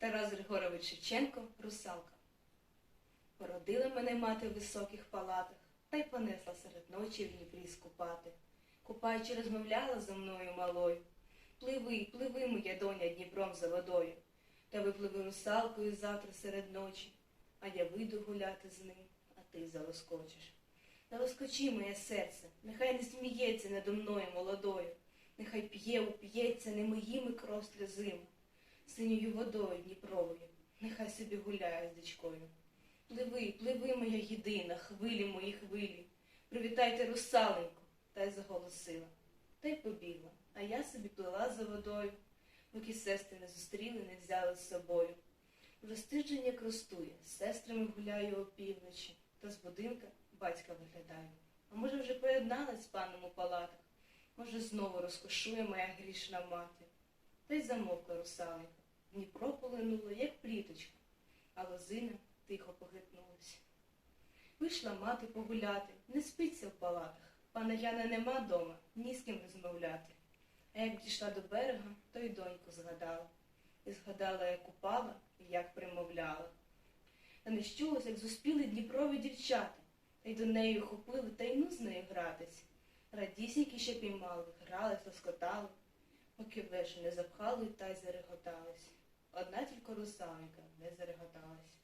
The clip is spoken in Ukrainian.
Тарас Григорович Шевченко Русалка. Породила мене мати в високих палатах, та й понесла серед ночі в Дніпрі скупати. Купаючи, розмовляла зо мною малою. Пливи, пливи, моя доня, Дніпром за водою. Та випливи русалкою завтра серед ночі, а я вийду гуляти з ним, а ти залоскочиш. Залоскочи, моє серце, нехай не сміється надо мною молодою, нехай п'є, уп'ється не моїми кров сльозима, синьою водою Дніпровою, нехай собі гуляє з дочкою. Пливи, пливи, моя єдина, хвилі мої хвилі, привітайте русаленьку, та й заголосила. Та й побігла, а я собі плила за водою, поки сестри не зустріли, не взяли з собою. Вже стиждень як ростує, з сестрами гуляю опівночі, та з будинка батька виглядаю. А може вже поєдналась з паном у палатах, може знову розкошує моя грішна мати. Та й замовкла русаленька. Дніпро полинуло, як пліточка, а лозина тихо похитнулась. Вийшла мати погуляти, не спиться в палатах. Пана Яна нема дома, ні з ким розмовляти. А як дійшла до берега, то й доньку згадала. І згадала, як упала і як примовляла. Та не щулось, як зуспіли Дніпрові дівчата, та й до неї хопили, та й ну з нею гратись. Радісіньки ще піймали, грались, лоскотали, поки вежі не запхали та й зареготались. Одна тільки русалка не зареготалась.